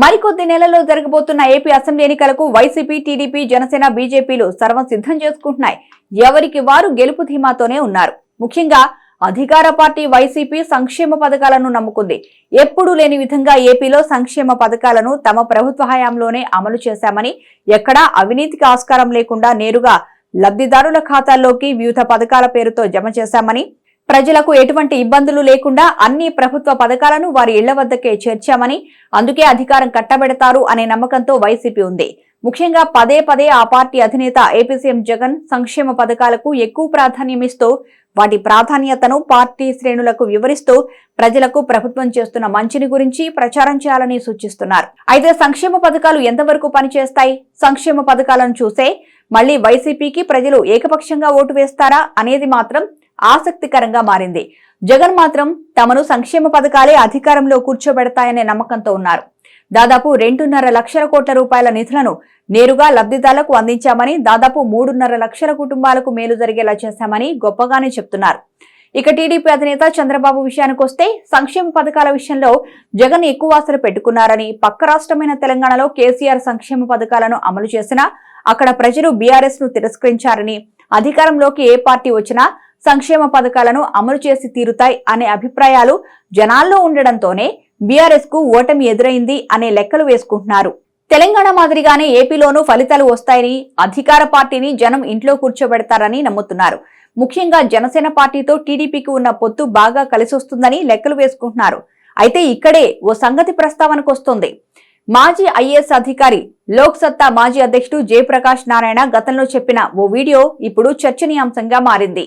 మరికొద్ది నెలల్లో జరగబోతున్న ఏపీ అసెంబ్లీ ఎన్నికలకు వైసీపీ టీడీపీ జనసేన బీజేపీలు సర్వం సిద్ధం చేసుకుంటున్నాయి. ఎవరికి వారు గెలుపు ధీమాతోనే ఉన్నారు. ముఖ్యంగా అధికార పార్టీ వైసీపీ సంక్షేమ పథకాలను నమ్ముకుంది. ఎప్పుడూ లేని విధంగా ఏపీలో సంక్షేమ పథకాలను తమ ప్రభుత్వ హయాంలోనే అమలు చేశామని ఎక్కడా అవినీతికి ఆస్కారం లేకుండా నేరుగా లబ్ధిదారుల ఖాతాల్లోకి వివిధ పథకాల పేరుతో జమ చేశామని ప్రజలకు ఎటువంటి ఇబ్బందులు లేకుండా అన్ని ప్రభుత్వ పథకాలను వారి ఇళ్ళ వద్దకే చేర్చామని అందుకే అధికారం కట్టబెడతారు అనే నమ్మకంతో వైసీపీ ఉంది. ముఖ్యంగా పదే పదే ఆ పార్టీ అధినేత ఏపీ సీఎం జగన్ సంక్షేమ పథకాలకు ఎక్కువ ప్రాధాన్యమిస్తూ వాటి ప్రాధాన్యతను పార్టీ శ్రేణులకు వివరిస్తూ ప్రజలకు ప్రభుత్వం చేస్తున్న మంచిని గురించి ప్రచారం చేయాలని సూచిస్తున్నారు. అయితే సంక్షేమ పథకాలు ఎంతవరకు పనిచేస్తాయి? సంక్షేమ పథకాలను చూసే మళ్ళీ వైసీపీకి ప్రజలు ఏకపక్షంగా ఓటు వేస్తారా అనేది మాత్రం ఆసక్తికరంగా మారింది. జగన్ మాత్రం తమను సంక్షేమ పథకాలే అధికారంలో కూర్చోబెడతాయనే నమ్మకంతో ఉన్నారు. దాదాపు రెండున్నర లక్షల కోట్ల రూపాయల నిధులను నేరుగా లబ్ధిదారులకు అందించామని దాదాపు మూడున్నర లక్షల కుటుంబాలకు మేలు జరిగేలా చేశామని గొప్పగానే చెప్తున్నారు. ఇక టీడీపీ అధినేత చంద్రబాబు విషయానికి వస్తే సంక్షేమ పథకాల విషయంలో జగన్ ఎక్కువ ఆశలు పెట్టుకున్నారని పక్క రాష్ట్రమైన తెలంగాణలో కేసీఆర్ సంక్షేమ పథకాలను అమలు చేసినా అక్కడ ప్రజలు బీఆర్ఎస్ను తిరస్కరించారని అధికారంలోకి ఏ పార్టీ వచ్చినా సంక్షేమ పథకాలను అమలు చేసి తీరుతాయి అనే అభిప్రాయాలు జనాల్లో ఉండడంతోనే బీఆర్ఎస్కు ఓటమి ఎదురైంది అనే లెక్కలు వేసుకుంటున్నారు. తెలంగాణ మాదిరిగానే ఏపీలోనూ ఫలితాలు వస్తాయని అధికార పార్టీని జనం ఇంట్లో కూర్చోబెడతారని నమ్ముతున్నారు. ముఖ్యంగా జనసేన పార్టీతో టీడీపీకి ఉన్న పొత్తు బాగా కలిసొస్తుందని లెక్కలు వేసుకుంటున్నారు. అయితే ఇక్కడే ఓ సంగతి ప్రస్తావనకు వస్తుంది. మాజీ ఐఏఎస్ అధికారి లోక్ సత్తా మాజీ అధ్యక్షుడు జయప్రకాష్ నారాయణ గతంలో చెప్పిన ఓ వీడియో ఇప్పుడు చర్చనీయాంశంగా మారింది.